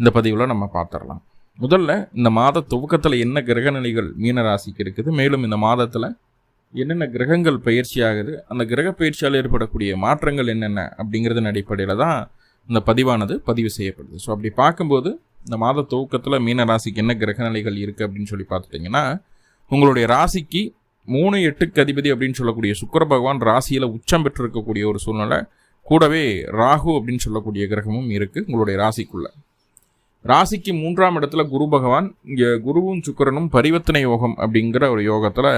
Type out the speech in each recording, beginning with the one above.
இந்த பதிவில் நம்ம பார்த்துடலாம் முதல்ல இந்த மாத துவக்கத்தில் என்ன கிரக நிலைகள் மீன ராசிக்கு இருக்குது மேலும் இந்த மாதத்தில் என்னென்ன கிரகங்கள் பயிற்சி ஆகுது அந்த கிரக பயிற்சியால் ஏற்படக்கூடிய மாற்றங்கள் என்னென்ன அப்படிங்கிறதன் அடிப்படையில் தான் இந்த பதிவானது பதிவு செய்யப்படுது. ஸோ அப்படி பார்க்கும்போது இந்த மாத துவக்கத்தில் மீன ராசிக்கு என்ன கிரக நிலைகள் இருக்குது அப்படின்னு சொல்லி பார்த்துட்டிங்கன்னா உங்களுடைய ராசிக்கு மூணு எட்டுக்கு அதிபதி அப்படின்னு சொல்லக்கூடிய சுக்கர பகவான் ராசியில் உச்சம் பெற்றிருக்கக்கூடிய ஒரு சூழ்நிலை கூடவே ராகு அப்படின்னு சொல்லக்கூடிய கிரகமும் இருக்குது உங்களுடைய ராசிக்குள்ளே. ராசிக்கு மூன்றாம் இடத்துல குரு பகவான் இங்கே குருவும் சுக்கிரனும் பரிவர்த்தனை யோகம் அப்படிங்கிற ஒரு யோகத்தில்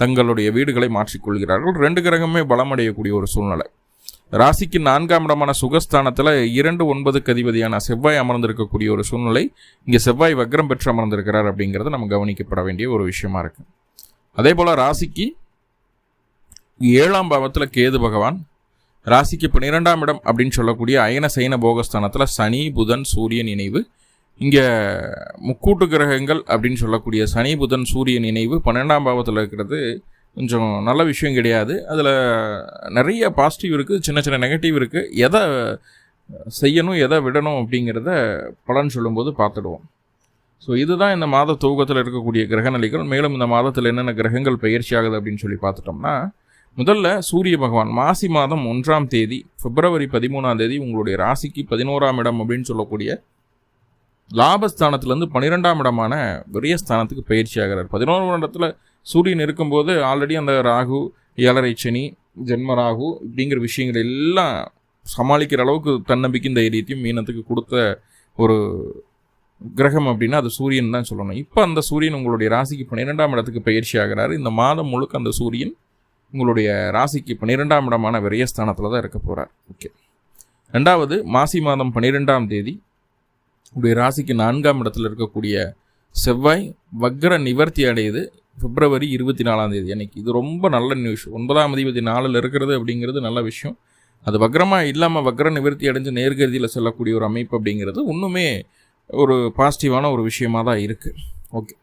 தங்களுடைய வீடுகளை மாற்றிக்கொள்கிறார்கள். ரெண்டு கிரகமே பலமடையக்கூடிய ஒரு சூழ்நிலை. ராசிக்கு நான்காம் இடமான சுகஸ்தானத்தில் இரண்டு ஒன்பது கதிபதியான செவ்வாய் அமர்ந்திருக்கக்கூடிய ஒரு சூழ்நிலை. இங்கே செவ்வாய் வக்ரம் பெற்று அமர்ந்திருக்கிறார் அப்படிங்கிறது நம்ம கவனிக்கப்பட வேண்டிய ஒரு விஷயமா இருக்கு. அதே போல் ராசிக்கு ஏழாம் பாவத்தில் கேது பகவான் ராசிக்கு பன்னிரெண்டாம் இடம் அப்படின்னு சொல்லக்கூடிய அயன சைன போகஸ்தானத்தில் சனி புதன் சூரியன் இணைவு. இங்கே முக்கூட்டு கிரகங்கள் அப்படின்னு சொல்லக்கூடிய சனி புதன் சூரியன் இணைவு பன்னெண்டாம் பாவத்தில் இருக்கிறது கொஞ்சம் நல்ல விஷயம் கிடையாது. அதில் நிறைய பாசிட்டிவ் இருக்குது சின்ன சின்ன நெகட்டிவ் இருக்குது எதை செய்யணும் எதை விடணும் அப்படிங்கிறத பலன் சொல்லும்போது பார்த்துடுவோம். ஸோ இதுதான் இந்த மாத துவக்கத்தில் இருக்கக்கூடிய கிரகநிலைகள். மேலும் இந்த மாதத்தில் என்னென்ன கிரகங்கள் பயிற்சி ஆகுது அப்படின்னு சொல்லி பார்த்துட்டோம்னா முதல்ல சூரிய பகவான் மாசி மாதம் ஒன்றாம் தேதி பிப்ரவரி பதிமூணாம் தேதி உங்களுடைய ராசிக்கு பதினோராம் இடம் அப்படின்னு சொல்லக்கூடிய லாபஸ்தானத்துலேருந்து பன்னிரெண்டாம் இடமான விரயஸ்தானத்துக்கு பயிற்சி ஆகிறார் பதினோராம் இடத்துல சூரியன் இருக்கும்போது ஆல்ரெடி அந்த ராகு ஏழரை சனி ஜென்ம ராகு இப்படிங்கிற விஷயங்கள் எல்லாம் சமாளிக்கிற அளவுக்கு தன்னம்பிக்கை தைரியத்தையும் மீனத்துக்கு கொடுத்த ஒரு கிரகம் அப்படின்னா அது சூரியன் தான் சொல்லணும். இப்போ அந்த சூரியன் உங்களுடைய ராசிக்கு பன்னிரெண்டாம் இடத்துக்கு பயிற்சி ஆகிறாரு. இந்த மாதம் முழுக்க அந்த சூரியன் உங்களுடைய ராசிக்கு பன்னிரெண்டாம் இடமான விரயஸ்தானத்தில் தான் இருக்க போகிறார் ஓகே. ரெண்டாவது மாசி மாதம் பன்னிரெண்டாம் தேதி உடைய ராசிக்கு நான்காம் இடத்துல இருக்கக்கூடிய செவ்வாய் வக்ர நிவர்த்தி அடையுது. பிப்ரவரி இருபத்தி நாலாம் தேதி அன்னைக்கு. இது ரொம்ப நல்ல நியூஸ் ஒன்பதாம் அதிபதி நாளில் இருக்கிறது அப்படிங்கிறது நல்ல விஷயம். அது வக்ரமாக இல்லாமல் வக்ர நிவர்த்தி அடைஞ்சு நேர்கதியில் செல்லக்கூடிய ஒரு அமைப்பு அப்படிங்கிறது இன்னுமே ஒரு பாசிட்டிவான ஒரு விஷயமாக தான் இருக்குது ஓகே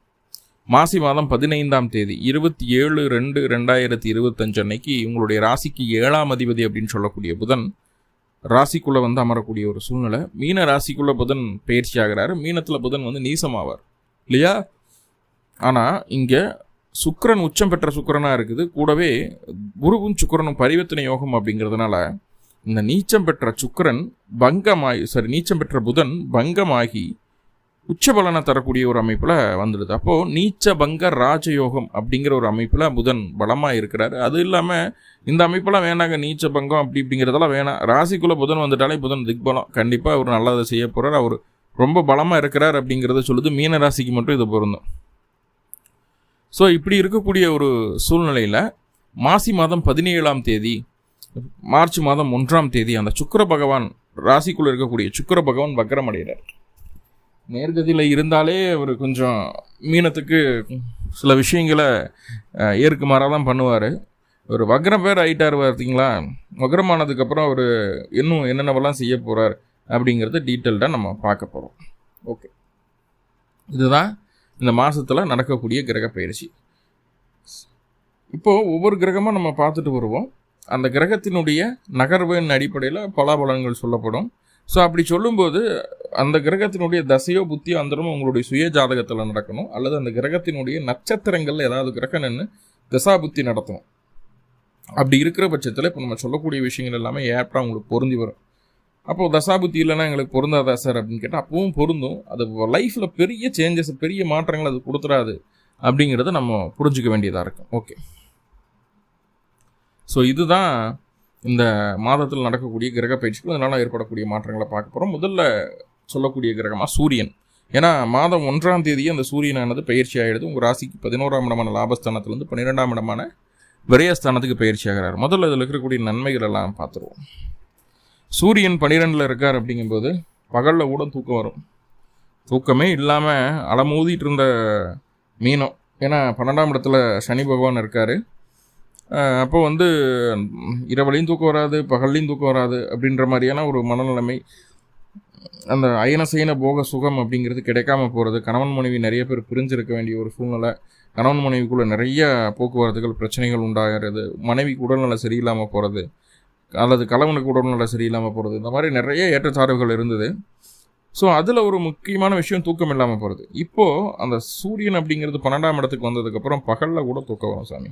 மாசி மாதம் பதினைந்தாம் தேதி இருபத்தி ஏழு ரெண்டு ரெண்டாயிரத்தி இருபத்தஞ்சு அன்னைக்கு உங்களுடைய ராசிக்கு ஏழாம் அதிபதி அப்படின்னு சொல்லக்கூடிய புதன் ராசிக்குள்ளே வந்து அமரக்கூடிய ஒரு சூழ்நிலை. மீன ராசிக்குள்ளே புதன் பயிற்சி ஆகிறாரு. மீனத்தில் புதன் வந்து நீசமாவார். இல்லையா? ஆனால் இங்கே சுக்கிரன் உச்சம் பெற்ற சுக்கரனாக இருக்குது. கூடவே குருவும் சுக்கிரனும் பரிவர்த்தனை யோகம் அப்படிங்கிறதுனால இந்த நீச்சம் பெற்ற சுக்கரன் பங்கமாகி சரி நீச்சம் பெற்ற புதன் பங்கமாகி உச்ச பலனை தரக்கூடிய ஒரு அமைப்பில் வந்துடுது அப்போது நீச்ச பங்க ராஜயோகம் அப்படிங்கிற ஒரு அமைப்பில் புதன் பலமாக இருக்கிறார். அது இல்லாமல் இந்த அமைப்பெல்லாம் வேணாங்க நீச்ச பங்கம் அப்படி இப்படிங்கிறதெல்லாம் வேணாம். ராசிக்குள்ளே புதன் வந்துட்டாலே புதன் திக்பலம். கண்டிப்பாக அவர் நல்லதை செய்ய போகிறார் அவர் ரொம்ப பலமாக இருக்கிறார் அப்படிங்கிறத சொல்லுது. மீன ராசிக்கு மட்டும் இது பொருந்தும். ஸோ இப்படி இருக்கக்கூடிய ஒரு சூழ்நிலையில் மாசி மாதம் பதினேழாம் தேதி மார்ச் மாதம் ஒன்றாம் தேதி அந்த சுக்கர பகவான் ராசிக்குள்ளே இருக்கக்கூடிய சுக்கர பகவான் வக்கரம் அடைகிறார். நேர்கதியில் இருந்தாலே அவர் கொஞ்சம் மீனத்துக்கு சில விஷயங்களை ஏற்குமாறாக தான் பண்ணுவார். ஒரு வக்ரம் பேர் ஆகிட்டார் பார்த்தீங்களா வக்ரமானதுக்கப்புறம் அவர் இன்னும் என்னென்னவெல்லாம் செய்ய போகிறார் அப்படிங்கிறத டீட்டெயில்டாக நம்ம பார்க்க போகிறோம் ஓகே. இதுதான் இந்த மாதத்தில் நடக்கக்கூடிய கிரக பயிற்சி. இப்போது ஒவ்வொரு கிரகமாக நம்ம பார்த்துட்டு வருவோம். அந்த கிரகத்தினுடைய நகர்வின் அடிப்படையில் பலாபலன்கள் சொல்லப்படும். ஸோ அப்படி சொல்லும்போது அந்த கிரகத்தினுடைய தசையோ புத்தியோ அந்தரமோ உங்களுடைய சுய ஜாதகத்தில் நடக்கணும். அல்லது அந்த கிரகத்தினுடைய நட்சத்திரங்களில் ஏதாவது கிரகம் நின்று திசா புத்தி நடத்தணும். அப்படி இருக்கிற பட்சத்தில் இப்போ நம்ம சொல்லக்கூடிய விஷயங்கள் எல்லாமே ஏப்டாக உங்களுக்கு பொருந்தி வரும். அப்போது தசாபுத்தி இல்லைன்னா எங்களுக்கு பொருந்தாதா சார் அப்படின்னு கேட்டால் அப்பவும் பொருந்தும். அது லைஃப்பில் பெரிய சேஞ்சஸ் பெரிய மாற்றங்கள் அது கொடுத்துடாது அப்படிங்கிறத நம்ம புரிஞ்சிக்க வேண்டியதாக இருக்கும். ஓகே ஸோ இதுதான் இந்த மாதத்தில் நடக்கக்கூடிய கிரக பயிற்சிகள் அதனால் ஏற்படக்கூடிய மாற்றங்களை பார்க்க போகிறோம் முதல்ல சொல்லக்கூடிய கிரகமாக சூரியன். ஏன்னா மாதம் ஒன்றாம் தேதி அந்த சூரியனானது பயிற்சி ஆகிடுது உங்கள் ராசிக்கு பதினோராம் இடமான லாபஸ்தானத்துலேருந்து பன்னிரெண்டாம் இடமான விரயஸ்தானத்துக்கு பயிற்சி ஆகிறார். முதல்ல இதில் இருக்கக்கூடிய நன்மைகள் எல்லாம் பார்த்துருவோம். சூரியன் பன்னிரெண்டில் இருக்கார் அப்படிங்கும்போது பகலில் கூட தூக்கம் வரும். தூக்கமே இல்லாமல் அலமோதிட்டு இருந்த மீனம். ஏன்னா பன்னெண்டாம் இடத்துல சனி பகவான் இருக்கார். அப்போ வந்து இரவுலையும் தூக்கம் வராது பகல்லையும் தூக்கம் வராது அப்படின்ற மாதிரியான ஒரு மனநிலைமை அந்த அயன சயன போக சுகம் அப்படிங்கிறது கிடைக்காம போகிறது கணவன் மனைவி நிறைய பேர் பிரிஞ்சிருக்க வேண்டிய ஒரு சூழ்நிலை கணவன் மனைவிக்குள்ளே நிறைய போக்குவரத்துகள் பிரச்சனைகள் உண்டாகிறது மனைவிக்கு உடல்நலம் சரியில்லாமல் போகிறது அல்லது கணவனுக்கு உடல்நலம் சரியில்லாமல் போகிறது இந்த மாதிரி நிறைய ஏற்றத்தாழ்வுகள் இருந்தது. ஸோ அதில் ஒரு முக்கியமான விஷயம் தூக்கம் இல்லாமல் போகிறது இப்போது அந்த சூரியன் அப்படிங்கிறது பன்னெண்டாம் இடத்துக்கு வந்ததுக்கப்புறம் பகலில் கூட தூக்கம் வரும் சாமி.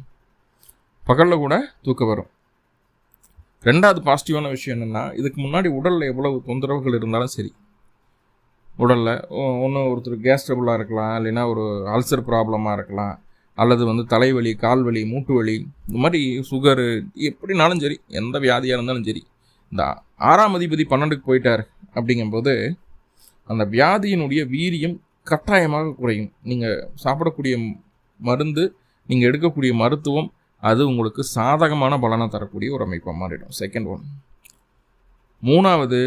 பகலில் கூட தூக்கம் வரும். ரெண்டாவது பாசிட்டிவான விஷயம் என்னென்னா இதுக்கு முன்னாடி உடலில் எவ்வளவு தொந்தரவுகள் இருந்தாலும் சரி உடலில் ஒன்று ஒருத்தர் கேஸ் ட்ரபுளாக இருக்கலாம் இல்லைன்னா ஒரு அல்சர் ப்ராப்ளமாக இருக்கலாம் அல்லது வந்து தலைவலி கால்வலி மூட்டு வலி இந்த மாதிரி சுகரு எப்படினாலும் சரி எந்த வியாதியாக இருந்தாலும் சரி இந்த ஆறாம் அதிபதி பன்னெண்டுக்கு போயிட்டார் அப்படிங்கும்போது அந்த வியாதியினுடைய வீரியம் கட்டாயமாக குறையும். நீங்கள் சாப்பிடக்கூடிய மருந்து நீங்கள் எடுக்கக்கூடிய மருத்துவம் அது உங்களுக்கு சாதகமான பலனை தரக்கூடிய ஒரு அமைப்பாக மாறிடும் செகண்ட் ஒன் மூணாவது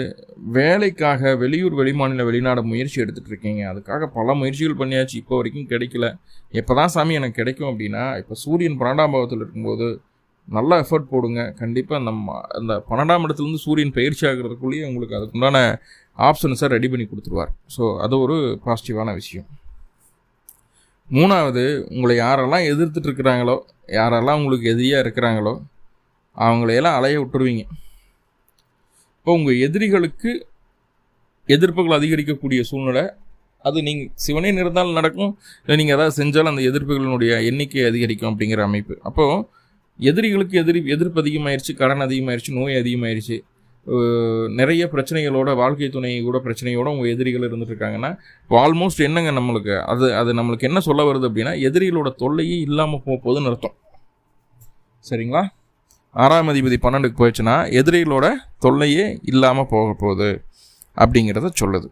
வேலைக்காக வெளியூர் வெளிமாநில வெளிநாடு முயற்சி எடுத்துகிட்டு இருக்கீங்க. அதுக்காக பல முயற்சிகள் பண்ணியாச்சு. இப்போ வரைக்கும் கிடைக்கல. எப்போ தான் சாமி எனக்கு கிடைக்கும் அப்படின்னா இப்போ சூரியன் பன்னெண்டாம் பாவத்தில் இருக்கும்போது நல்லா எஃபர்ட் போடுங்க. கண்டிப்பாக அந்த ம- அந்த பன்னெண்டாம் இடத்துலேருந்து சூரியன் பயிற்சி ஆகிறதுக்குள்ளேயே உங்களுக்கு அதுக்குண்டான ஆப்ஷன்ஸை ரெடி பண்ணி கொடுத்துருவார். ஸோ அது ஒரு பாசிட்டிவான விஷயம். மூணாவது உங்களை யாரெல்லாம் எதிர்த்துட்டு இருக்கிறாங்களோ யாரெல்லாம் உங்களுக்கு எதிரியாக இருக்கிறாங்களோ அவங்களையெல்லாம் அலைய விட்டுருவீங்க. இப்போ உங்கள் எதிரிகளுக்கு எதிர்ப்புகள் அதிகரிக்கக்கூடிய சூழ்நிலை அது நீங்கள் சிவனே நிறந்தாலும் நடக்கும். இல்லை நீங்கள் ஏதாவது செஞ்சாலும் அந்த எதிர்ப்புகளினுடைய எண்ணிக்கை அதிகரிக்கும் அப்படிங்கிற அமைப்பு. அப்போது எதிரிகளுக்கு எதிரி எதிர்ப்பு அதிகமாயிருச்சு கடன் அதிகமாயிருச்சு நோய் அதிகமாயிருச்சு. நிறைய பிரச்சனைகளோட வாழ்க்கை துணை கூட பிரச்சனையோட உங்கள் எதிரிகள் இருந்துட்டு இருக்காங்கன்னா இப்போ ஆல்மோஸ்ட் என்னங்க நம்மளுக்கு? அது அது நம்மளுக்கு என்ன சொல்ல வருது அப்படின்னா எதிரிகளோட தொல்லையே இல்லாமல் போக போகுதுன்னு அர்த்தம். சரிங்களா? ஆறாம் அதிபதி பன்னெண்டுக்கு போயிடுச்சுன்னா எதிரிகளோட தொல்லையே இல்லாமல் போக போகுது அப்படிங்கிறத சொல்லுது.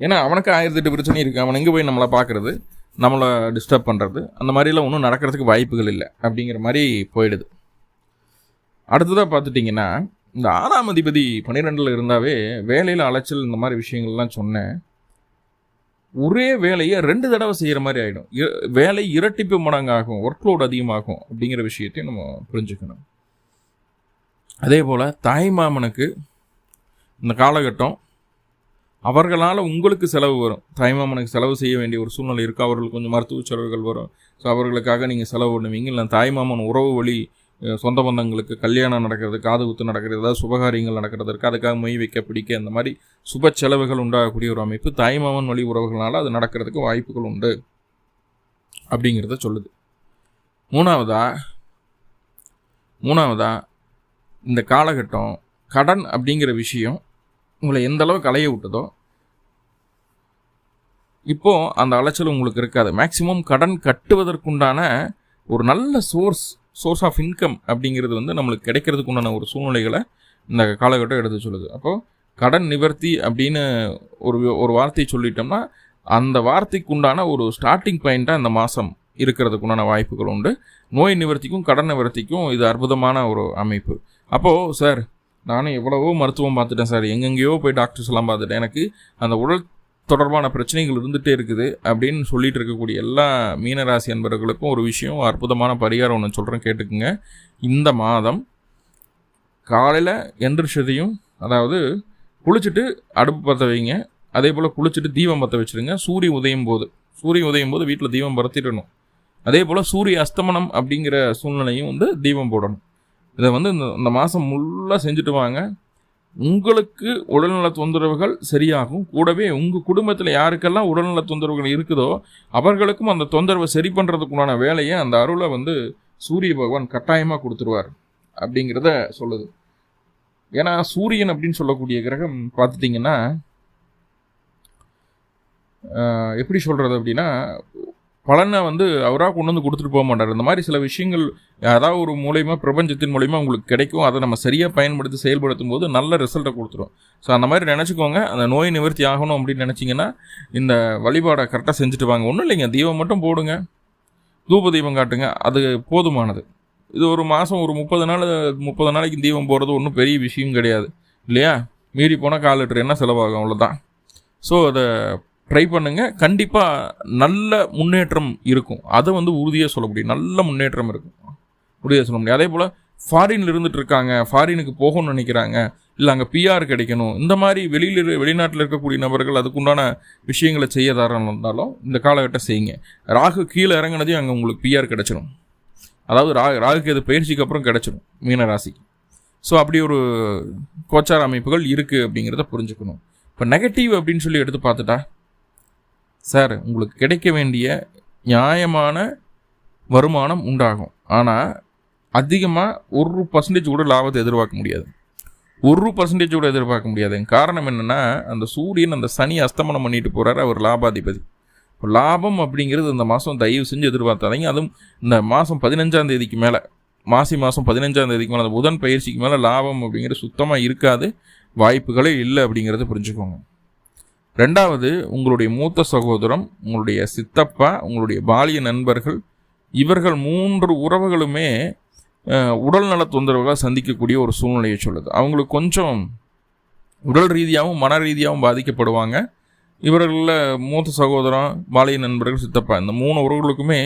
ஏன்னா அவனுக்கு ஆயிரத்தி எட்டு பிரச்சனை இருக்குது அவன் எங்கே போய் நம்மளை பார்க்குறது நம்மளை டிஸ்டர்ப் பண்ணுறது அந்த மாதிரிலாம் ஒன்றும் நடக்கிறதுக்கு வாய்ப்புகள் இல்லை அப்படிங்கிற மாதிரி போயிடுது. அடுத்ததாக பார்த்துட்டிங்கன்னா இந்த ஆறாம் அதிபதி பன்னிரெண்டில் இருந்தாவே வேலையில் அலைச்சல் இந்த மாதிரி விஷயங்கள்லாம் சொன்னேன். ஒரே வேலையை ரெண்டு தடவை செய்கிற மாதிரி ஆகிடும் வேலை இரட்டிப்பு மடங்காகும் ஒர்க் லோட் அதிகமாகும் அப்படிங்கிற விஷயத்தையும் நம்ம புரிஞ்சுக்கணும். அதே போல் தாய்மாமனுக்கு இந்த காலகட்டம் அவர்களால் உங்களுக்கு செலவு வரும். தாய்மாமனுக்கு செலவு செய்ய வேண்டிய ஒரு சூழ்நிலை இருக்குது அவர்களுக்கு கொஞ்சம் மருத்துவ செலவுகள் வரும். ஸோ அவர்களுக்காக நீங்கள் செலவு பண்ணுவீங்க. இல்லை தாய்மாமன் உறவு வழி சொந்த பந்தங்களுக்கு கல்யாணம் நடக்கிறது காது குத்து நடக்கிறது ஏதாவது சுபகாரியங்கள் நடக்கிறதுக்கு அதுக்காக மொய் வைக்க பிடிக்க இந்த மாதிரி சுப செலவுகள் உண்டாகக்கூடிய ஒரு அமைப்பு தாய்மாமன் வழி உறவுகளால் அது நடக்கிறதுக்கு வாய்ப்புகள் உண்டு அப்படிங்கிறத சொல்லுது. மூணாவதா மூணாவதா இந்த காலகட்டம் கடன் அப்படிங்கிற விஷயம் உங்களை எந்த அளவுக்கு அலைய விட்டதோ இப்போது அந்த அலைச்சல் உங்களுக்கு இருக்காது. மேக்சிமம் கடன் கட்டுவதற்குண்டான ஒரு நல்ல சோர்ஸ் சோர்ஸ் ஆஃப் இன்கம் அப்படிங்கிறது வந்து நம்மளுக்கு கிடைக்கிறதுக்கு உண்டான ஒரு சூழ்நிலைகளை இந்த காலகட்டம் எடுத்து சொல்லுது. அப்போது கடன் நிவர்த்தி அப்படின்னு ஒரு ஒரு வார்த்தையை சொல்லிட்டோம்னா அந்த வார்த்தைக்கு உண்டான ஒரு ஸ்டார்டிங் பாயிண்ட்டாக இந்த மாதம் இருக்கிறதுக்கு உண்டான வாய்ப்புகள் உண்டு. நோய் நிவர்த்திக்கும் கடன் நிவர்த்திக்கும் இது அற்புதமான ஒரு அமைப்பு. அப்போது சார் நானும் எவ்வளவோ மருத்துவம் பார்த்துட்டேன் சார் எங்கெங்கேயோ போய் டாக்டர்ஸ் எல்லாம் பார்த்துட்டேன். எனக்கு அந்த உடல் தொடர்பான பிரச்சனைகள் இருந்துகிட்டே இருக்குது அப்படின்னு சொல்லிட்டு இருக்கக்கூடிய எல்லா மீனராசி அன்பர்களுக்கும் ஒரு விஷயம் அற்புதமான பரிகாரம் ஒன்று சொல்கிறேன் கேட்டுக்குங்க. இந்த மாதம் காலையில் எந்திரிச்சதையும் அதாவது குளிச்சுட்டு அடுப்பு பற்ற வைங்க. அதே போல் குளிச்சுட்டு தீபம் பற்ற வச்சுருங்க. சூரிய உதயம் போது சூரிய உதயம் போது வீட்டில் தீபம் பரத்திடணும். அதே போல் சூரிய அஸ்தமனம் அப்படிங்கிற சூழ்நிலையும் வந்து தீபம் போடணும். இதை வந்து இந்த இந்த மாதம் முள்ளாக செஞ்சுட்டு வாங்க. உங்களுக்கு உடல்நல தொந்தரவுகள் சரியாகும். கூடவே உங்கள் குடும்பத்தில் யாருக்கெல்லாம் உடல்நல தொந்தரவுகள் இருக்குதோ அவர்களுக்கும் அந்த தொந்தரவை சரி பண்ணுறதுக்குண்டான வேலையை அந்த அருளை வந்து சூரிய பகவான் கட்டாயமாக கொடுத்துருவார். அப்படிங்கிறத சொல்லுது. ஏன்னா சூரியன் அப்படின்னு சொல்லக்கூடிய கிரகம் பார்த்துட்டிங்கன்னா எப்படி சொல்கிறது அப்படின்னா பலனை வந்து அவராக கொண்டு வந்து கொடுத்துட்டு போக மாட்டார். இந்த மாதிரி சில விஷயங்கள் யாராவது ஒரு மூலயமா பிரபஞ்சத்தின் மூலயமா உங்களுக்கு கிடைக்கும். அதை நம்ம சரியாக பயன்படுத்தி செயல்படுத்தும் போது நல்ல ரிசல்ட்டை கொடுத்துரும். ஸோ அந்த மாதிரி நினச்சிக்கோங்க. அந்த நோய் நிவர்த்தி ஆகணும் அப்படின்னு நினச்சிங்கன்னா இந்த வழிபாடை கரெக்டாக செஞ்சுட்டு வாங்க. ஒன்றும் இல்லைங்க. தீபம் மட்டும் போடுங்க. தூப தீபம் காட்டுங்க. அது போதுமானது. இது ஒரு மாதம் ஒரு முப்பது நாள் முப்பது நாளைக்கு தீபம் போகிறது ஒன்றும் பெரிய விஷயம் கிடையாது. இல்லையா? மீறி போனால் கால் லிட்டர் என்ன செலவாகும். அவ்வளோதான் ஸோ அதை ட்ரை பண்ணுங்கள் கண்டிப்பாக நல்ல முன்னேற்றம் இருக்கும். அதை வந்து உறுதியாக சொல்ல முடியும். நல்ல முன்னேற்றம் இருக்கும். உறுதியாக சொல்ல முடியும். அதே போல் ஃபாரின்ல இருந்துட்டு இருக்காங்க. ஃபாரினுக்கு போகணும்னு நினைக்கிறாங்க. இல்லை அங்கே பிஆர் கிடைக்கணும். இந்த மாதிரி வெளியில் வெளிநாட்டில் இருக்கக்கூடிய நபர்கள் அதுக்குண்டான விஷயங்களை செய்ய தரம் இருந்தாலும் இந்த காலகட்டம் செய்யுங்க. ராகு கீழே இறங்குனதையும் அங்கே உங்களுக்கு பிஆர் கிடைச்சிடும் அதாவது ரா ராகுக்கு இது பயிற்சிக்கு அப்புறம் கிடைச்சிடும் மீனராசிக்கு ஸோ அப்படி ஒரு கோச்சார அமைப்புகள் இருக்குது அப்படிங்கிறத புரிஞ்சுக்கணும். இப்போ நெகட்டிவ் அப்படின்னு சொல்லி எடுத்து பார்த்துட்டா சார் உங்களுக்கு கிடைக்க வேண்டிய நியாயமான வருமானம் உண்டாகும். ஆனால் அதிகமாக ஒரு பர்சன்டேஜ் கூட லாபத்தை எதிர்பார்க்க முடியாது. ஒரு பர்சன்டேஜ் கூட எதிர்பார்க்க முடியாது. காரணம் என்னென்னா அந்த சூரியன் அந்த சனி அஸ்தமனம் பண்ணிட்டு போகிறாரு அவர் லாபாதிபதி. இப்போ லாபம் அப்படிங்கிறது இந்த மாதம் தயவு செஞ்சு எதிர்பார்த்தாதீங்க அதுவும் இந்த மாதம் பதினஞ்சாம் தேதிக்கு மேலே மாசி மாதம் பதினஞ்சாம் தேதிக்கு மேலே அந்த புதன் பயிற்சிக்கு மேலே லாபம் அப்படிங்கிறது சுத்தமாக இருக்காது. வாய்ப்புகளே இல்லை அப்படிங்கிறத புரிஞ்சுக்கோங்க. ரெண்டாவது உங்களுடைய மூத்த சகோதரம் உங்களுடைய சித்தப்பா உங்களுடைய பாலிய நண்பர்கள் இவர்கள் மூன்று உறவுகளுமே உடல் நல தொந்தரவுகளாக சந்திக்கக்கூடிய ஒரு சூழ்நிலையை சொல்லுது. அவங்களுக்கு கொஞ்சம் உடல் ரீதியாகவும் மன ரீதியாகவும் பாதிக்கப்படுவாங்க. இவர்களில் மூத்த சகோதரம் பாலிய நண்பர்கள் சித்தப்பா இந்த மூணு உறவுகளுக்குமே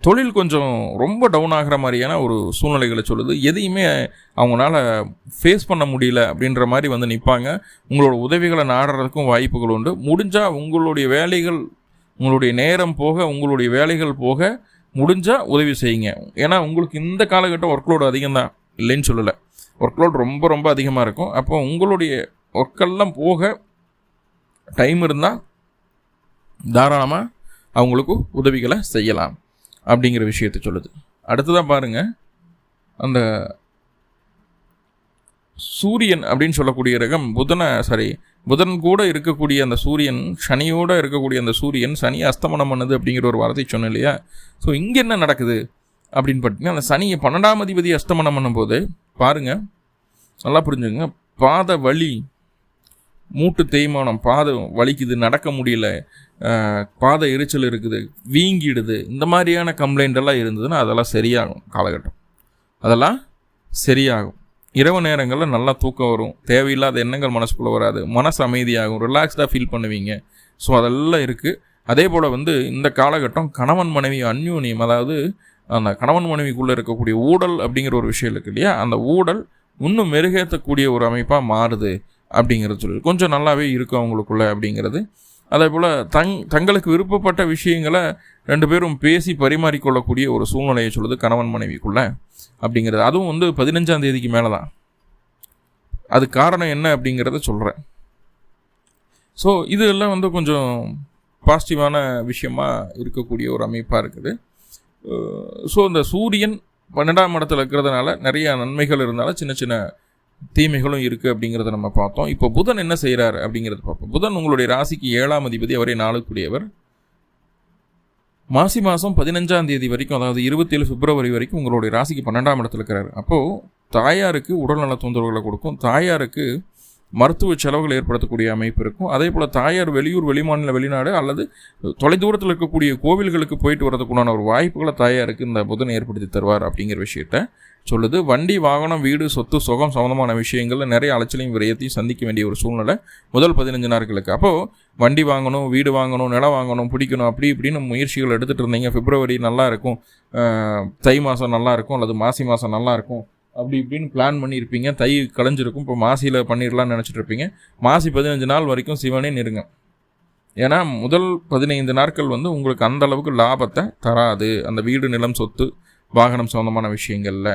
தொழில் கொஞ்சம் ரொம்ப டவுன் ஆகிற மாதிரியான ஒரு சூழ்நிலைகளை சொல்லுது. எதையுமே அவங்களால ஃபேஸ் பண்ண முடியல அப்படின்ற மாதிரி வந்து நிற்பாங்க உங்களோட உதவிகளை நாடுறதுக்கும் வாய்ப்புகள் உண்டு. முடிஞ்சால் உங்களுடைய வேலைகள் உங்களுடைய நேரம் போக உங்களுடைய வேலைகள் போக முடிஞ்சால் உதவி செய்யுங்க. ஏன்னா உங்களுக்கு இந்த காலகட்டம் ஒர்க்லோடு அதிகம் தான் இல்லைன்னு சொல்லலை. ஒர்க்லோட் ரொம்ப ரொம்ப அதிகமாக இருக்கும். அப்போ உங்களுடைய ஒர்க்கெல்லாம் போக டைம் இருந்தால் தாராளமாக அவங்களுக்கு உதவிகளை செய்யலாம். அப்படிங்கிற விஷயத்தை சொல்லுது. அடுத்ததாக பாருங்கள் அந்த சூரியன் அப்படின்னு சொல்லக்கூடிய ரகம் புதனை சாரி புதன் கூட இருக்கக்கூடிய அந்த சூரியன் சனியோட இருக்கக்கூடிய அந்த சூரியன் சனி அஸ்தமனம் பண்ணுது அப்படிங்கிற ஒரு வார்த்தை சொன்னேன் இல்லையா? ஸோ இங்கே என்ன நடக்குது? அப்படின்னு பார்த்தீங்கன்னா அந்த சனியை பன்னெண்டாம் அதிபதி அஸ்தமனம் பண்ணும்போது பாருங்கள் நல்லா புரிஞ்சுங்க பாத வழி மூட்டு தேய்மானம் பாதை வலிக்குது நடக்க முடியல பாதை எரிச்சல் இருக்குது வீங்கிடுது இந்த மாதிரியான கம்ப்ளைண்ட் எல்லாம் இருந்ததுன்னா அதெல்லாம் சரியாகும் காலகட்டம். அதெல்லாம் சரியாகும். இரவு நேரங்களில் நல்லா தூக்கம் வரும். தேவையில்லாத எண்ணங்கள் மனசுக்குள்ளே வராது. மனசு அமைதியாகும். ரிலாக்ஸ்டாக ஃபீல் பண்ணுவீங்க. ஸோ அதெல்லாம் இருக்குது அதே போல் வந்து இந்த காலகட்டம் கணவன் மனைவி அந்யூன்யம் அதாவது அந்த கணவன் மனைவிக்குள்ளே இருக்கக்கூடிய ஊடல் அப்படிங்கிற ஒரு விஷயம் இருக்கு இல்லையா? அந்த ஊடல் இன்னும் மெருகேற்றக்கூடிய ஒரு அமைப்பாக மாறுது. அப்படிங்கிறது சொல்லி கொஞ்சம் நல்லாவே இருக்கும் அவங்களுக்குள்ள அப்படிங்கிறது. அதே போல் தங் தங்களுக்கு விருப்பப்பட்ட விஷயங்களை ரெண்டு பேரும் பேசி பரிமாறிக்கொள்ளக்கூடிய ஒரு சூழ்நிலையை சொல்லுது கணவன் மனைவிக்குள்ள அப்படிங்கிறது. அதுவும் வந்து பதினஞ்சாம் தேதிக்கு மேலே தான் அது காரணம் என்ன அப்படிங்கிறத சொல்கிறேன் ஸோ இதெல்லாம் வந்து கொஞ்சம் பாசிட்டிவான விஷயமாக இருக்கக்கூடிய ஒரு அமைப்பாக இருக்குது. ஸோ இந்த சூரியன் பன்னெண்டாம் இடத்துல இருக்கிறதுனால நிறைய நன்மைகள் இருந்தாலும் சின்ன சின்ன தீமைகளும் இருக்குது அப்படிங்கிறத நம்ம பார்த்தோம். இப்போ புதன் என்ன செய்கிறார் அப்படிங்கிறத பார்ப்போம். புதன் உங்களுடைய ராசிக்கு ஏழாம் அதிபதி அவரே நாளுக்குரியவர். மாசி மாதம் பதினஞ்சாம் தேதி வரைக்கும் அதாவது இருபத்தேழு பிப்ரவரி வரைக்கும் உங்களுடைய ராசிக்கு பன்னெண்டாம் இடத்துல இருக்கிறார். அப்போது தாயாருக்கு உடல்நல தொந்தரவுகளை கொடுக்கும். தாயாருக்கு மருத்துவ செலவுகள் ஏற்படுத்தக்கூடிய அமைப்பு இருக்கும். அதே போல் தாயார் வெளியூர் வெளிமாநில வெளிநாடு அல்லது தொலைதூரத்தில் இருக்கக்கூடிய கோவில்களுக்கு போயிட்டு வரதுக்குண்டான ஒரு வாய்ப்புகளை தாயாருக்கு இந்த புதன் ஏற்படுத்தி தருவார் அப்படிங்கிற விஷயத்த சொல்லுது வண்டி வாகனம் வீடு சொத்து சுகம் சம்மந்தமான விஷயங்களில் நிறைய அலைச்சலையும் விரயத்தையும் சந்திக்க வேண்டிய ஒரு சூழ்நிலை முதல் பதினஞ்சு நாட்களுக்கு. அப்போது வண்டி வாங்கணும் வீடு வாங்கணும் நிலம் வாங்கணும் பிடிக்கணும் அப்படி இப்படின்னு முயற்சிகள் எடுத்துகிட்டு இருந்தீங்க. பிப்ரவரி நல்லா இருக்கும் தை மாதம் நல்லா இருக்கும் அல்லது மாசி மாதம் நல்லா இருக்கும் அப்படி இப்படின்னு பிளான் பண்ணியிருப்பீங்க. தை கலைஞ்சிருக்கும். இப்போ மாசியில் பண்ணிடலாம்னு நினச்சிட்டு இருப்பீங்க. மாசி பதினஞ்சு நாள் வரைக்கும் சிவனே நெருங்க. ஏன்னா முதல் பதினைந்து நாட்கள் வந்து உங்களுக்கு அந்த அளவுக்கு லாபத்தை தராது. அந்த வீடு நிலம் சொத்து வாகனம் சம்மந்தமான விஷயங்களில்.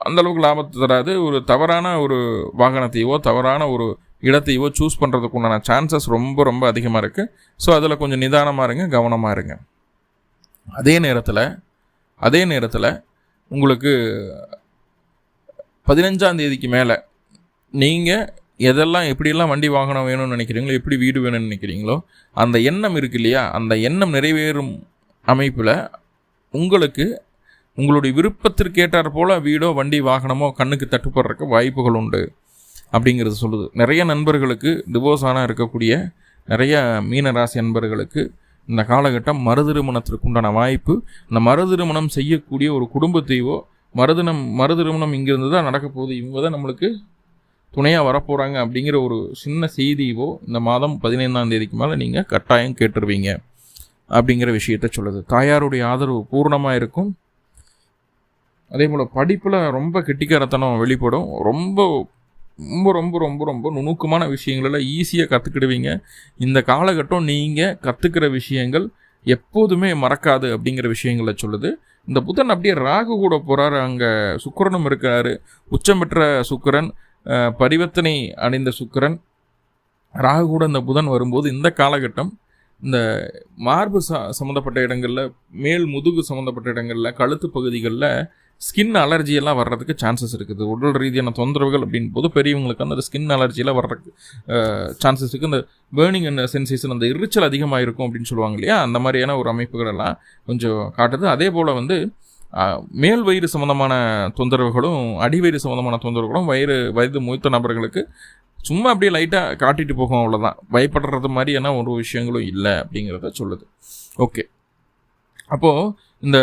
அந்தளவுக்கு லாபத்தை தராது. ஒரு தவறான ஒரு வாகனத்தையோ தவறான ஒரு இடத்தையோ சூஸ் பண்ணுறதுக்கு உண்டான சான்சஸ் ரொம்ப ரொம்ப அதிகமாக இருக்குது ஸோ அதில் கொஞ்சம் நிதானமாக இருங்க கவனமாக இருங்க. அதே நேரத்தில் அதே நேரத்தில் உங்களுக்கு பதினஞ்சாம் தேதிக்கு மேலே நீங்கள் எதெல்லாம் எப்படியெல்லாம் வண்டி வாகனம் வேணும்னு நினைக்கிறீங்களோ எப்படி வீடு வேணும்னு நினைக்கிறீங்களோ அந்த எண்ணம் இருக்கு இல்லையா? அந்த எண்ணம் நிறைவேறும் அமைப்பில் உங்களுக்கு உங்களுடைய விருப்பத்திற்கு ஏற்றார் போல் வீடோ வண்டி வாகனமோ கண்ணுக்கு தட்டுப்படுறக்கு வாய்ப்புகள் உண்டு அப்படிங்கிறது சொல்லுது. நிறைய நண்பர்களுக்கு டிவோர்ஸ் ஆனால் இருக்கக்கூடிய நிறைய மீனராசி நண்பர்களுக்கு இந்த காலகட்டம் மறுதிருமணத்திற்கு உண்டான வாய்ப்பு. இந்த மறுதிருமணம் செய்யக்கூடிய ஒரு குடும்பத்தையோ மறுதினம் மறுதிருமணம் இங்கிருந்து தான் நடக்க போகுது. இவங்க தான் நம்மளுக்கு துணையாக வரப்போகிறாங்க அப்படிங்கிற ஒரு சின்ன செய்தியோ இந்த மாதம் பதினைந்தாம் தேதிக்கு மேலே நீங்கள் கட்டாயம் கேட்டுருவீங்க அப்படிங்கிற விஷயத்த சொல்லுது. தாயாருடைய ஆதரவு பூர்ணமாக இருக்கும். அதே போல் படிப்பில் ரொம்ப கெட்டிக்காரத்தனம் வெளிப்படும். ரொம்ப ரொம்ப ரொம்ப ரொம்ப ரொம்ப நுணுக்கமான விஷயங்களெல்லாம் ஈஸியாக கற்றுக்கிடுவீங்க இந்த காலகட்டம் நீங்கள் கற்றுக்கிற விஷயங்கள் எப்போதுமே மறக்காது அப்படிங்கிற விஷயங்களை சொல்லுது. இந்த புதன் அப்படியே ராகு கூட போகிறாரு அங்கே சுக்கரனும் இருக்கிறாரு உச்சம் பெற்ற சுக்கரன் பரிவர்த்தனை அடைந்த சுக்கரன். ராகு கூட இந்த புதன் வரும்போது இந்த காலகட்டம் இந்த மார்பு ச சம்மந்தப்பட்ட இடங்களில் மேல் முதுகு சம்மந்தப்பட்ட இடங்களில் கழுத்து பகுதிகளில் ஸ்கின் அலர்ஜி எல்லாம் வர்றதுக்கு சான்சஸ் இருக்குது. உடல் ரீதியான தொந்தரவுகள் அப்படின் போது பெரியவங்களுக்கு அந்த ஸ்கின் அலர்ஜியெல்லாம் வர்றதுக்கு சான்சஸ் இருக்குது இந்த பேர்னிங் அந்த சென்சேஷன் அந்த எரிச்சல் அதிகமாக இருக்கும் அப்படின்னு சொல்லுவாங்க இல்லையா? அந்த மாதிரியான ஒரு அமைப்புகள் எல்லாம் கொஞ்சம் காட்டுது. அதே போல் வந்து மேல் வயிறு சம்மந்தமான தொந்தரவுகளும் அடிவயிறு சம்மந்தமான தொந்தரவுகளும் வயிறு வயது மூத்த நபர்களுக்கு சும்மா அப்படியே லைட்டாக காட்டிட்டு போகும் அவ்வளோதான் பயப்படுறது மாதிரியான ஒரு விஷயங்களும் இல்லை அப்படிங்கிறத சொல்லுது. ஓகே அப்போது இந்த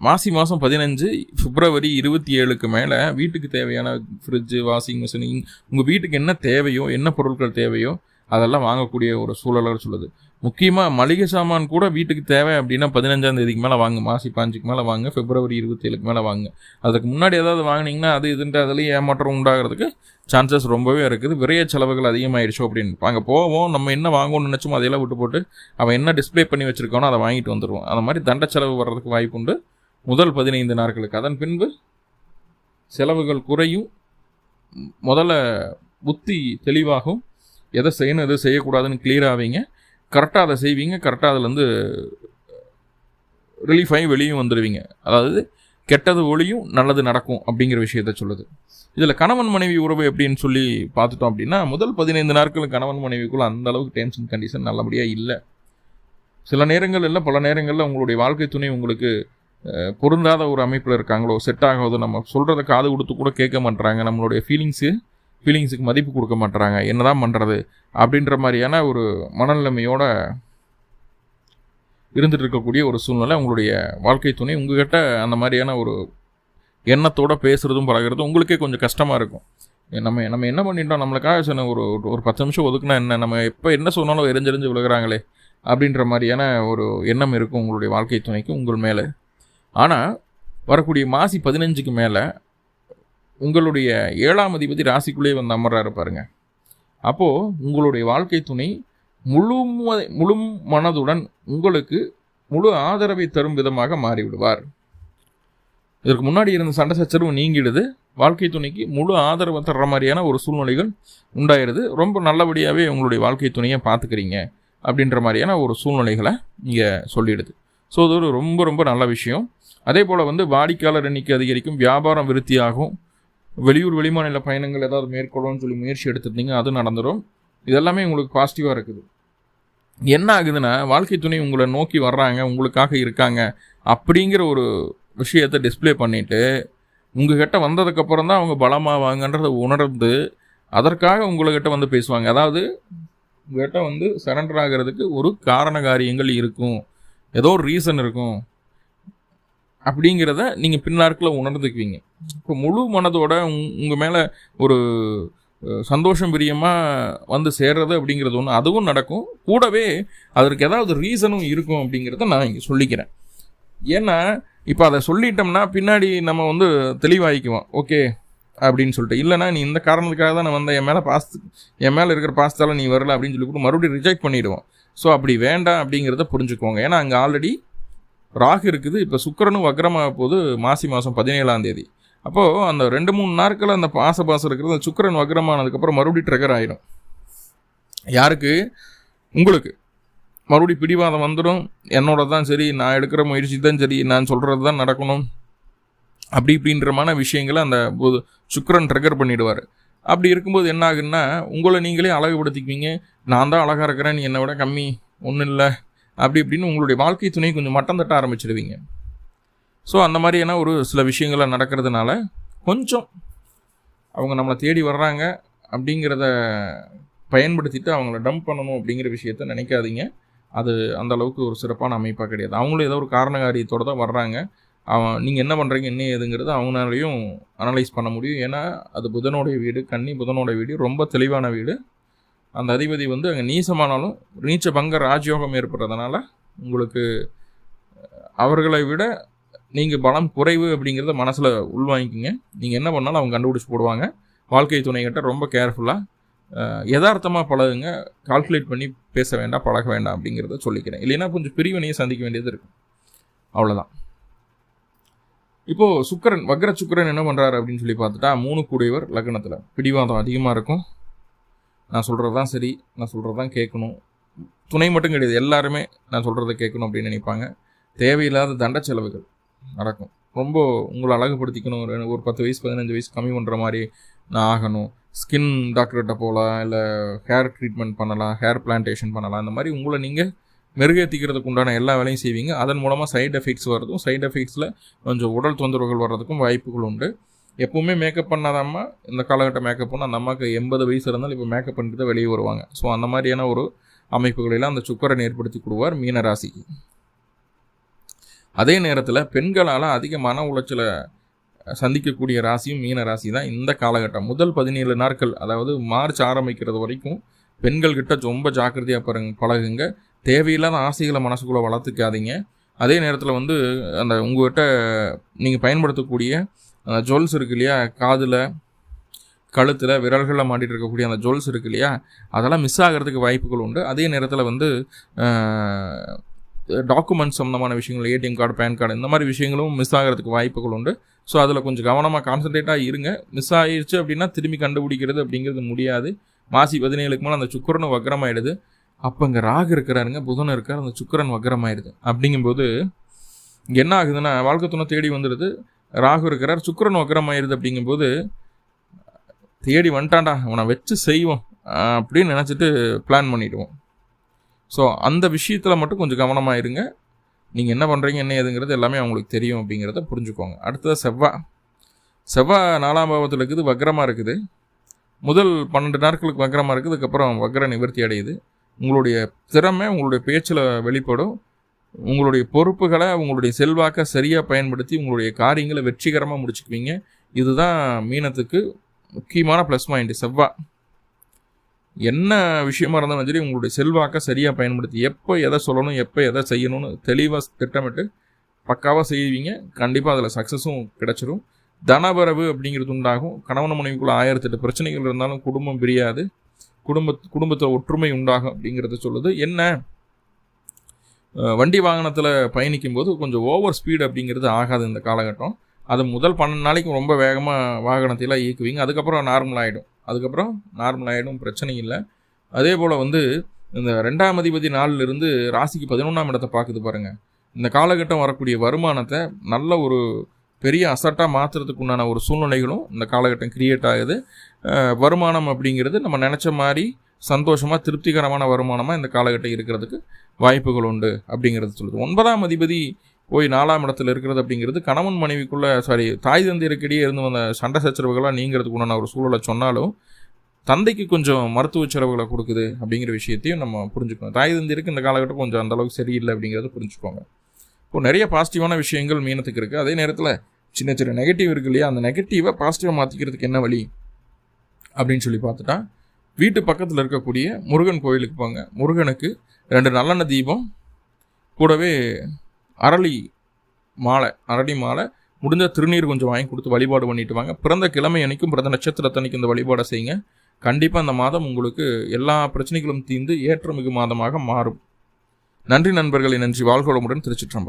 மாசி மாதம் பதினஞ்சு பிப்ரவரி இருபத்தி ஏழுக்கு மேலே வீட்டுக்கு தேவையான ஃப்ரிட்ஜு வாஷிங் மிஷின் உங்கள் வீட்டுக்கு என்ன தேவையோ என்ன பொருட்கள் தேவையோ அதெல்லாம் வாங்கக்கூடிய ஒரு சூழலாக சொல்லுது. முக்கியமாக மளிகை சாமான் கூட வீட்டுக்கு தேவை அப்படின்னா பதினஞ்சாம் தேதிக்கு மேலே வாங்க. மாசி பாஞ்சுக்கு மேலே வாங்க. பிப்ரவரி இருபத்தேழுக்கு மேலே வாங்க. அதுக்கு முன்னாடி ஏதாவது வாங்கினீங்கன்னா அது இதுன்ற அதுலேயும் ஏமாற்றம் உண்டாகிறதுக்கு சான்சஸ் ரொம்பவே இருக்குது. விரைய செலவுகள் அதிகமாகிடுச்சோ அப்படின்னு. அங்கே போவோம். நம்ம என்ன வாங்கணும்னு நினச்சோமோ அதையெல்லாம் விட்டு போட்டு அவன் என்ன டிஸ்பிளே பண்ணி வச்சுருக்கானோ அதை வாங்கிட்டு வந்துடுவோம் அந்த மாதிரி தண்ட செலவு வர்றதுக்கு வாய்ப்புண்டு முதல் பதினைந்து நாட்களுக்கு. அதன் பின்பு செலவுகள் குறையும். முதல்ல புத்தி தெளிவாகும். எதை செய்யணும் எதை செய்யக்கூடாதுன்னு கிளியர் ஆவீங்க. கரெக்டாக அதை செய்வீங்க கரெக்டாக அதுலேருந்து ரிலீஃப் ஆகி வெளியும் வந்துடுவீங்க அதாவது கெட்டது ஒளியும் நல்லது நடக்கும் அப்படிங்கிற விஷயத்த சொல்லுது. இதில் கணவன் மனைவி உறவு எப்படின்னு சொல்லி பார்த்துட்டோம் அப்படின்னா முதல் பதினைந்து நாட்கள் கணவன் மனைவிக்குள்ள அந்த அளவுக்கு டென்ஷன் கண்டிஷன் நல்லபடியாக இல்லை. சில நேரங்கள் இல்லை பல நேரங்களில் உங்களுடைய வாழ்க்கை துணை உங்களுக்கு பொருந்தாத ஒரு அமைப்பில் இருக்காங்களோ செட் ஆகாதோ நம்ம சொல்கிறத காது கொடுத்து கூட கேட்க மாட்டுறாங்க நம்மளுடைய ஃபீலிங்ஸு ஃபீலிங்ஸுக்கு மதிப்பு கொடுக்க மாட்டுறாங்க என்ன தான் பண்ணுறது அப்படின்ற மாதிரியான ஒரு மனநிலைமையோட இருந்துட்டு இருக்கக்கூடிய ஒரு சூழ்நிலை உங்களுடைய வாழ்க்கை துணை. உங்ககிட்ட அந்த மாதிரியான ஒரு எண்ணத்தோடு பேசுகிறதும் பழகிறதும் உங்களுக்கே கொஞ்சம் கஷ்டமாக இருக்கும். நம்ம நம்ம என்ன பண்ணிட்டோம்? நம்மளுக்காக சொன்ன ஒரு ஒரு பத்து நிமிஷம் ஒதுக்குனா என்ன? நம்ம எப்போ என்ன சொன்னாலும் எரிஞ்செறிஞ்சு விழுகிறாங்களே அப்படின்ற மாதிரியான ஒரு எண்ணம் இருக்கும் உங்களுடைய வாழ்க்கை துணைக்கு உங்கள் மேலே. ஆனால் வரக்கூடிய மாசி பதினஞ்சுக்கு மேலே உங்களுடைய ஏழாம் அதிபதி ராசிக்குள்ளே வந்து அமர்றாரு பாருங்க. அப்போது உங்களுடைய வாழ்க்கை துணை முழு முழு மனதுடன் உங்களுக்கு முழு ஆதரவை தரும் விதமாக மாறிவிடுவார். இதற்கு முன்னாடி இருந்த சண்டை சச்சரவு நீங்கிடுது. வாழ்க்கை துணைக்கு முழு ஆதரவு தர்ற மாதிரியான ஒரு சூழ்நிலைகள் உண்டாயிருது. ரொம்ப நல்லபடியாகவே உங்களுடைய வாழ்க்கை துணையை பார்த்துக்கிறீங்க அப்படின்ற மாதிரியான ஒரு சூழ்நிலைகளை இங்கே சொல்லிடுது. ஸோ அது ஒரு ரொம்ப ரொம்ப நல்ல விஷயம். அதே போல் வந்து வாடிக்கையாளர் எண்ணிக்கை அதிகரிக்கும் வியாபாரம் விருத்தியாகும் வெளியூர் வெளிமாநில பயணங்கள் ஏதாவது மேற்கொள்ளணும்னு சொல்லி முயற்சி எடுத்துருந்தீங்க அது நடந்துடும் இதெல்லாமே உங்களுக்கு பாசிட்டிவாக இருக்குது. என்ன ஆகுதுன்னா வாழ்க்கை துணை உங்களை நோக்கி வர்றாங்க உங்களுக்காக இருக்காங்க அப்படிங்கிற ஒரு விஷயத்தை டிஸ்பிளே பண்ணிவிட்டு உங்ககிட்ட வந்ததுக்கப்புறம் தான் அவங்க பலமாவாங்கன்றதை உணர்ந்து அதற்காக உங்கள்கிட்ட வந்து பேசுவாங்க. அதாவது உங்கள்கிட்ட வந்து சரண்டர் ஆகிறதுக்கு ஒரு காரண காரியங்கள் இருக்கும். ஏதோ ஒரு ரீசன் இருக்கும். அப்படிங்கிறத நீங்கள் பின்னாட்களில் உணர்ந்துக்குவீங்க. இப்போ முழு மனதோட உங்கள் மேலே ஒரு சந்தோஷம் பிரியமாக வந்து சேர்றது அப்படிங்கிறது ஒன்று அதுவும் நடக்கும். கூடவே அதற்கு ஏதாவது ரீசனும் இருக்கும் அப்படிங்கிறத நான் இங்கே சொல்லிக்கிறேன். ஏன்னா இப்போ அதை சொல்லிட்டோம்னா பின்னாடி நம்ம வந்து தெளிவாகிக்குவோம் ஓகே அப்படின்னு சொல்லிட்டு. இல்லைனா நீ இந்த காரணத்துக்காக தான் நான் வந்தேன். என் மேலே பாஸ் என் மேலே இருக்கிற பாஸ்தால நீ வரல அப்படின்னு சொல்லி கூட மறுபடியும் ரிஜெக்ட் பண்ணிவிடுவோம் ஸோ அப்படி வேண்டாம் அப்படிங்கிறத புரிஞ்சுக்கோங்க ஏன்னா அங்கே ஆல்ரெடி ராகு இருக்குது. இப்போ சுக்கரனும் வக்ரமாக போது மாசி மாதம் பதினேழாம் தேதி. அப்போது அந்த ரெண்டு மூணு நாட்கள் அந்த பாச பாசம் இருக்கிறது அந்த சுக்கரன் வக்ரமானதுக்கப்புறம் மறுபடியும் ட்ரெகர் ஆகிடும் யாருக்கு? உங்களுக்கு. மறுபடியும் பிடிவாதம் வந்துடும் என்னோட தான் சரி நான் எடுக்கிற முயற்சி தான் சரி நான் சொல்கிறது தான் நடக்கணும். அப்படி இப்படின்றமான விஷயங்களை அந்த சுக்கரன் ட்ரிகர் பண்ணிவிடுவார் அப்படி இருக்கும்போது என்ன ஆகுன்னா உங்களை நீங்களே அழகுபடுத்திக்குவீங்க. நான் தான் அழகாக இருக்கிறேன் நீ என்னை விட கம்மி. ஒன்றும் இல்லை. அப்படி இப்படின்னு உங்களுடைய வாழ்க்கை துணை கொஞ்சம் மட்டம் தட்ட ஆரம்பிச்சிடுவீங்க. ஸோ அந்த மாதிரியான ஒரு சில விஷயங்கள்லாம் நடக்கிறதுனால கொஞ்சம் அவங்க நம்மளை தேடி வர்றாங்க அப்படிங்கிறத பயன்படுத்திட்டு அவங்கள டம்ப் பண்ணணும் அப்படிங்கிற விஷயத்த நினைக்காதீங்க. அது அந்த அளவுக்கு ஒரு சிறப்பான அமைப்பாக கிடையாது. அவங்களும் ஏதோ ஒரு காரண காரியத்தோடு தான் வர்றாங்க. அவன் நீங்கள் என்ன பண்ணுறீங்க என்ன ஏதுங்கிறது அவங்களாலையும் அனலைஸ் பண்ண முடியும். ஏன்னா அது புதனுடைய வீடு கன்னி புதனோட வீடு ரொம்ப தெளிவான வீடு. அந்த அதிபதி வந்து அங்கே நீசமானாலும் நீச்ச பங்க ராஜயோகம் ஏற்படுறதுனால உங்களுக்கு அவர்களை விட நீங்கள் பலம் குறைவு அப்படிங்கிறத மனசில் உள்வாங்கிக்கிங்க. நீங்கள் என்ன பண்ணாலும் அவங்க கண்டுபிடிச்சி போடுவாங்க. வாழ்க்கை துணைகிட்ட ரொம்ப கேர்ஃபுல்லாக யதார்த்தமாக பழகுங்க. கால்குலேட் பண்ணி பேச வேண்டாம் பழக வேண்டாம் அப்படிங்கிறத சொல்லிக்கிறேன். இல்லைன்னா கொஞ்சம் பிரிவினையை சந்திக்க வேண்டியது இருக்கும். அவ்வளோதான் இப்போது சுக்கரன் வக்ர சுக்கரன் என்ன பண்ணுறாரு அப்படின்னு சொல்லி பார்த்துட்டா மூணு கூடியவர் லக்னத்தில். பிடிவாதம் அதிகமாக இருக்கும். நான் சொல்கிறது தான் சரி நான் சொல்கிறது தான் கேட்கணும். துணை மட்டும் கிடையாது எல்லாருமே நான் சொல்கிறத கேட்கணும் அப்படின்னு நினைப்பாங்க. தேவையில்லாத தண்ட செலவுகள் நடக்கும். ரொம்ப உங்களை அழகுபடுத்திக்கணும். ஒரு ஒரு பத்து வயசு பதினஞ்சு வயசு கம்மி பண்ணுற மாதிரி நான் ஆகணும். ஸ்கின் டாக்டர்கிட்ட போகலாம் இல்லை ஹேர் ட்ரீட்மெண்ட் பண்ணலாம் ஹேர் பிளான்டேஷன் பண்ணலாம். இந்த மாதிரி உங்களை நீங்கள் மெருகேற்றிக்கிறதுக்கு உண்டான எல்லா வேலையும் செய்வீங்க. அதன் மூலமாக சைடு எஃபெக்ட்ஸ் வரதும் சைடு எஃபெக்ட்ஸில் கொஞ்சம் உடல் தொந்தரவுகள் வர்றதுக்கும் வாய்ப்புகள் உண்டு. எப்போவுமே மேக்கப் பண்ணாதாம்மா இந்த காலகட்ட மேக்கப் பண்ணால் அந்த அம்மாவுக்கு எண்பது வயசு இருந்தாலும் இப்போ மேக்கப் பண்ணிட்டு தான் வெளியே வருவாங்க. ஸோ அந்த மாதிரியான ஒரு அமைப்புகளெல்லாம் அந்த சுக்கரன் ஏற்படுத்தி கொடுவார் மீன ராசிக்கு. அதே நேரத்தில் பெண்களால் அதிக மன உளைச்சலை சந்திக்கக்கூடிய ராசியும் மீன ராசி தான் இந்த காலகட்டம். முதல் பதினேழு நாட்கள் அதாவது மார்ச் ஆரம்பிக்கிறது வரைக்கும் பெண்கள்கிட்ட ரொம்ப ஜாக்கிரதையாக பாருங்க பழகுங்க. தேவையில்லாத ஆசைகளை மனசுக்குள்ளே வளர்த்துக்காதீங்க. அதே நேரத்தில் வந்து அந்த உங்கள்கிட்ட நீங்கள் பயன்படுத்தக்கூடிய அந்த ஜுவல்ஸ் இருக்கு இல்லையா? காதில் கழுத்தில் விரல்களில் மாட்டிகிட்டு இருக்கக்கூடிய அந்த ஜுவல்ஸ் இருக்கு இல்லையா? அதெல்லாம் மிஸ் ஆகிறதுக்கு வாய்ப்புகள் உண்டு. அதே நேரத்தில் வந்து டாக்குமெண்ட்ஸ் சம்மந்தமான விஷயங்கள் ஏடிஎம் கார்டு பேன் கார்டு இந்த மாதிரி விஷயங்களும் மிஸ் ஆகிறதுக்கு வாய்ப்புகள் உண்டு. ஸோ அதில் கொஞ்சம் கவனமாக கான்சன்ட்ரேட்டாக இருங்க. மிஸ் ஆகிடுச்சு அப்படின்னா திரும்பி கண்டுபிடிக்கிறது அப்படிங்கிறது முடியாது. மாசி பதினேழுக்கு மேலே அந்த சுக்கரன் வக்கரமாயிடுது அப்போ இங்கே ராகு இருக்கிறாருங்க புதன் இருக்கார் அந்த சுக்கரன் வக்கரமாயிடுது அப்படிங்கும்போது என்ன ஆகுதுன்னா வாழ்க்கை துணை தேடி வந்துடுது. ராகு இருக்கிறார் சுக்கரன் வக்கரமாயிருது அப்படிங்கும்போது தேடி வந்துட்டான்டா அவனை வச்சு செய்வோம் அப்படின்னு நினச்சிட்டு பிளான் பண்ணிவிடுவோம் ஸோ அந்த விஷயத்தில் மட்டும் கொஞ்சம் கவனமாக இருங்க. நீங்கள் என்ன பண்ணுறீங்க என்ன ஏதுங்கிறது எல்லாமே அவங்களுக்கு தெரியும் அப்படிங்கிறத புரிஞ்சுக்கோங்க. அடுத்தது செவ்வாய் செவ்வாய் நாலாம் பாவத்தில் இருக்குது வக்ரமாக இருக்குது. முதல் பன்னெண்டு நாட்களுக்கு வக்ரமாக இருக்குது அதுக்கப்புறம் வக்ர நிவர்த்தி அடையுது. உங்களுடைய திறமை உங்களுடைய பேச்சில் வெளிப்படும். உங்களுடைய பொறுப்புகளை உங்களுடைய செல்வாக்கை சரியாக பயன்படுத்தி உங்களுடைய காரியங்களை வெற்றிகரமாக முடிச்சுக்குவீங்க. இதுதான் மீனத்துக்கு முக்கியமான ப்ளஸ் பாயிண்ட் செவ்வாய் என்ன விஷயமா இருந்தாலும் சரி உங்களுடைய செல்வாக்கை சரியாக பயன்படுத்தி எப்போ எதை சொல்லணும் எப்போ எதை செய்யணும்னு தெளிவாக திட்டமிட்டு பக்காவாக செய்வீங்க. கண்டிப்பாக அதில் சக்ஸஸும் கிடச்சிரும். தனவரவு அப்படிங்கிறது உண்டாகும். கணவன் மனைவிக்குள்ள ஆயிரத்தெட்டு பிரச்சனைகள் இருந்தாலும் குடும்பம் பிரியாது. குடும்ப குடும்பத்தில் ஒற்றுமை உண்டாகும் அப்படிங்கிறத சொல்லுது. என்ன? வண்டி வாகனத்தில் பயணிக்கும் போது கொஞ்சம் ஓவர் ஸ்பீடு அப்படிங்கிறது ஆகாது இந்த காலகட்டம். அது முதல் பன்னெண்டு நாளைக்கு ரொம்ப வேகமாக வாகனத்தையெல்லாம் இயக்குவீங்க. அதுக்கப்புறம் நார்மல் ஆகிடும் அதுக்கப்புறம் நார்மல் ஆகிடும் பிரச்சனை இல்லை. அதே போல் வந்து இந்த ரெண்டாம் அதிபதி நாளிலிருந்து ராசிக்கு பதினொன்றாம் இடத்தை பார்க்குது பாருங்கள் இந்த காலகட்டம் வரக்கூடிய வருமானத்தை நல்ல ஒரு பெரிய அசட்டாக மாற்றுறதுக்கு உண்டான ஒரு சூழ்நிலைகளும் இந்த காலகட்டம் கிரியேட் ஆகுது. வருமானம் அப்படிங்கிறது நம்ம நினச்ச மாதிரி சந்தோஷமாக திருப்திகரமான வருமானமாக இந்த காலகட்டம் இருக்கிறதுக்கு வாய்ப்புகள் உண்டு அப்படிங்கிறது சொல்லுது. ஒன்பதாம் அதிபதி போய் நாலாம் இடத்துல இருக்கிறது அப்படிங்கிறது கணவன் மனைவிக்குள்ளே சாரி தாய் தந்தையருக்கிடையே இருந்து வந்த சண்டை சச்சரவுகளாக நீங்கிறதுக்கு உண்டான ஒரு சூழலை சொன்னாலும் தந்தைக்கு கொஞ்சம் மருத்துவ செலவுகளை கொடுக்குது அப்படிங்கிற விஷயத்தையும் நம்ம புரிஞ்சுக்கணும். தாய் தந்தையருக்கு இந்த காலகட்டம் கொஞ்சம் அந்தளவுக்கு சரியில்லை அப்படிங்கிறத புரிஞ்சுக்கோங்க. இப்போ நிறைய பாசிட்டிவான விஷயங்கள் மீனத்துக்கு இருக்குது அதே நேரத்தில் சின்ன சின்ன நெகட்டிவ் இருக்கு இல்லையா? அந்த நெகட்டிவை பாசிட்டிவாக மாற்றிக்கிறதுக்கு என்ன வழி? அப்படின்னு சொல்லி பார்த்துட்டா வீட்டு பக்கத்தில் இருக்கக்கூடிய முருகன் கோயிலுக்கு போங்க. முருகனுக்கு ரெண்டு நல்லெண்ணெய் தீபம் கூடவே அரளி மாலை அரளி மாலை. முடிஞ்ச திருநீர் கொஞ்சம் வாங்கி கொடுத்து வழிபாடு பண்ணிட்டு வாங்க. பிறந்த கிழமை அன்னைக்கும் பிறந்த நட்சத்திரத்தன்னைக்கு இந்த வழிபாடை செய்யுங்க. கண்டிப்பாக அந்த மாதம் உங்களுக்கு எல்லா பிரச்சனைகளும் தீர்ந்து ஏற்றமிகு மாதமாக மாறும். நன்றி நண்பர்களை நன்றி. வாழ்கோளமுடன் திருச்சிற்றம்பலம்.